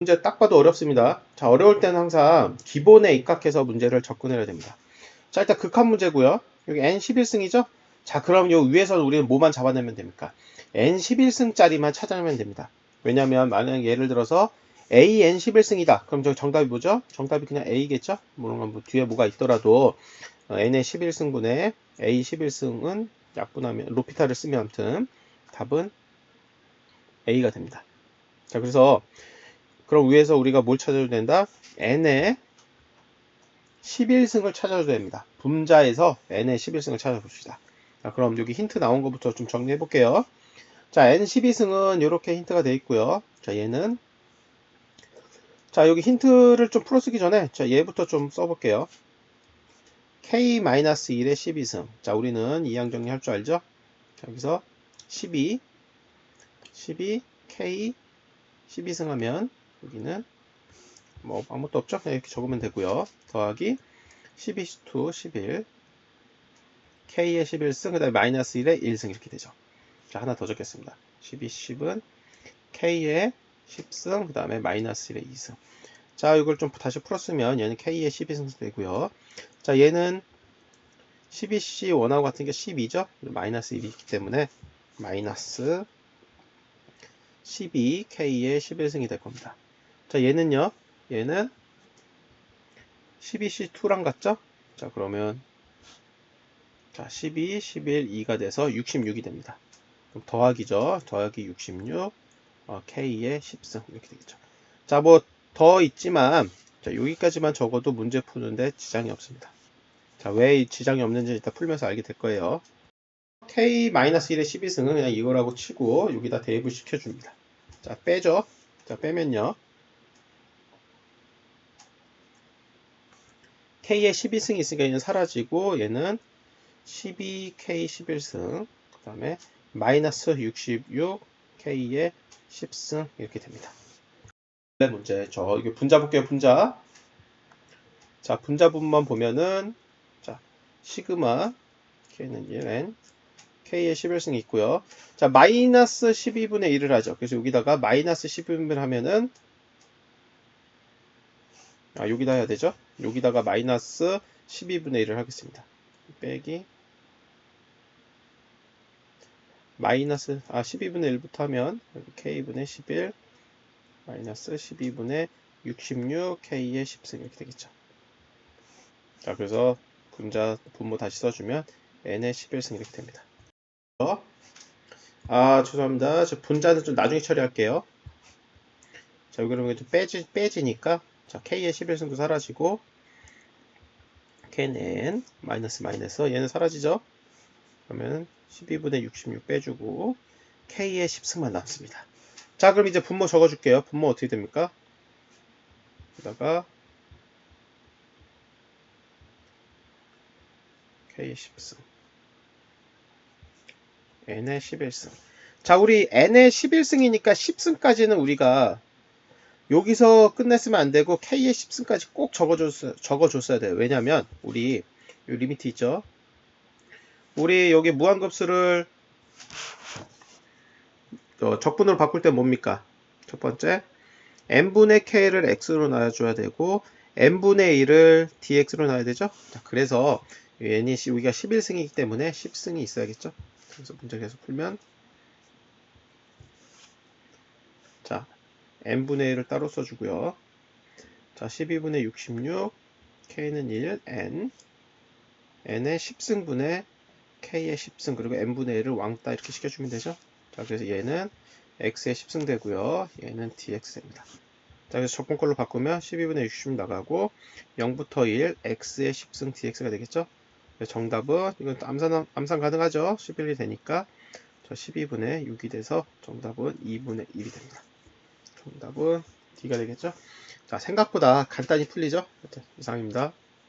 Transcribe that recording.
문제 딱 봐도 어렵습니다. 자, 어려울 때는 항상 기본에 입각해서 문제를 접근해야 됩니다. 자, 일단 극한 문제고요. 여기 n 11승이죠? 자, 그럼 요 위에서 우리는 뭐만 잡아내면 됩니까? n 11승짜리만 찾아내면 됩니다. 왜냐면 만약 예를 들어서 a n 11승이다. 그럼 저 정답이 뭐죠? 정답이 그냥 a겠죠? 물론 뭐 뒤에 뭐가 있더라도 어, n의 11승분의 a 11승은 약분하면 로피타를 쓰면 아무튼 답은 a가 됩니다. 자, 그래서 그럼 위에서 우리가 뭘 찾아줘야 된다? n의 11승을 찾아줘야 됩니다. 분자에서 n의 11승을 찾아봅시다. 자, 그럼 여기 힌트 나온 것부터 좀 정리해 볼게요. 자, n 12승은 이렇게 힌트가 되어 있고요. 자, 얘는 자, 여기 힌트를 좀 풀어 쓰기 전에 자, 얘부터 좀 써 볼게요. k-1의 12승. 자, 우리는 이항 정리할 줄 알죠? 자, 여기서 12, 12, k 12승 하면 여기는 뭐 아무것도 없죠? 이렇게 적으면 되고요. 더하기 12, 2, 11 k의 11승 그 다음에 마이너스 1의 1승 이렇게 되죠. 자 하나 더 적겠습니다. 12, 10은 k의 10승 그 다음에 마이너스 1의 2승 자 이걸 좀 다시 풀었으면 얘는 k의 12승 되고요. 자 얘는 12c 원하고 같은 게 12죠? 마이너스 1이 있기 때문에 마이너스 12k의 11승이 될 겁니다. 자, 얘는요, 얘는 12C2랑 같죠? 자, 그러면, 자, 12, 11, 2가 돼서 66이 됩니다. 그럼 더하기죠. 더하기 66, 어, K의 10승. 이렇게 되겠죠. 자, 뭐, 더 있지만, 자, 여기까지만 적어도 문제 푸는데 지장이 없습니다. 자, 왜 지장이 없는지 일단 풀면서 알게 될 거예요. K-1의 12승은 그냥 이거라고 치고 여기다 대입을 시켜줍니다. 자, 빼죠. 자, 빼면요. K의 12승이 있으니까 얘는 사라지고 얘는 12K 11승 그 다음에 마이너스 66 K의 10승 이렇게 됩니다. 네 문제 저 이거 분자 볼게요 분자 자 분자분만 보면은 자 시그마 K는 1N K의 11승이 있고요. 자, 마이너스 12분의 1을 하죠. 그래서 여기다가 마이너스 12분을 하면은 아, 여기다 해야 되죠? 여기다가 마이너스 12분의 1을 하겠습니다. 빼기 마이너스 아 12분의 1부터 하면 k분의 11 마이너스 12분의 66 k의 10승 이렇게 되겠죠. 자, 그래서 분자 분모 다시 써주면 n의 11승 이렇게 됩니다. 아 죄송합니다. 저 분자는 좀 나중에 처리할게요. 자 그러면 좀 빼지, 빼지니까 자 k의 11승도 사라지고 k는 마이너스 마이너스 얘는 사라지죠. 그러면 12분의 66 빼주고 k의 10승만 남습니다. 자 그럼 이제 분모 적어줄게요. 분모 어떻게 됩니까? 여기다가 k의 10승 n의 11승. 자, 우리 n의 11승이니까 10승까지는 우리가 여기서 끝냈으면 안 되고 k의 10승까지 꼭 적어줬어야, 적어줬어야 돼요. 왜냐면 우리 이 리미트 있죠? 우리 여기 무한급수를 어, 적분으로 바꿀 때 뭡니까? 첫 번째, n분의 k를 x로 놔줘야 되고 n분의 1을 dx로 놔야 되죠? 자, 그래서 n이 우리가 11승이기 때문에 10승이 있어야겠죠? 그래서 문제 계속 풀면 자 n분의 1을 따로 써주고요. 자 12분의 66 k는 1 n n의 10승분의 k의 10승 그리고 n분의 1을 왕따 이렇게 시켜주면 되죠. 자 그래서 얘는 x의 10승 되고요. 얘는 dx입니다. 자 그래서 적분꼴로 바꾸면 12분의 66 나가고 0부터 1 x의 10승 dx가 되겠죠. 정답은 이건 암산, 암산 가능하죠. 11이 되니까 저 12분의 6이 돼서 정답은 2분의 1이 됩니다. 정답은 D가 되겠죠. 자 생각보다 간단히 풀리죠. 이상입니다.